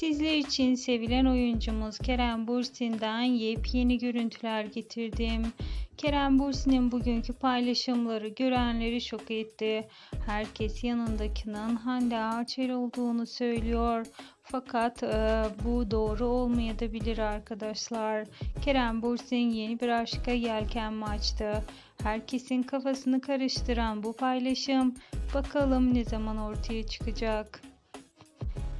Sizler için sevilen oyuncumuz Kerem Bürsin'den yepyeni görüntüler getirdim. Kerem Bürsin'in bugünkü paylaşımları görenleri şok etti. Herkes yanındakinin Hande Erçel olduğunu söylüyor. Fakat e, bu doğru olmayabilir arkadaşlar. Kerem Bürsin yeni bir aşka yelken açtı. Herkesin kafasını karıştıran bu paylaşım bakalım ne zaman ortaya çıkacak.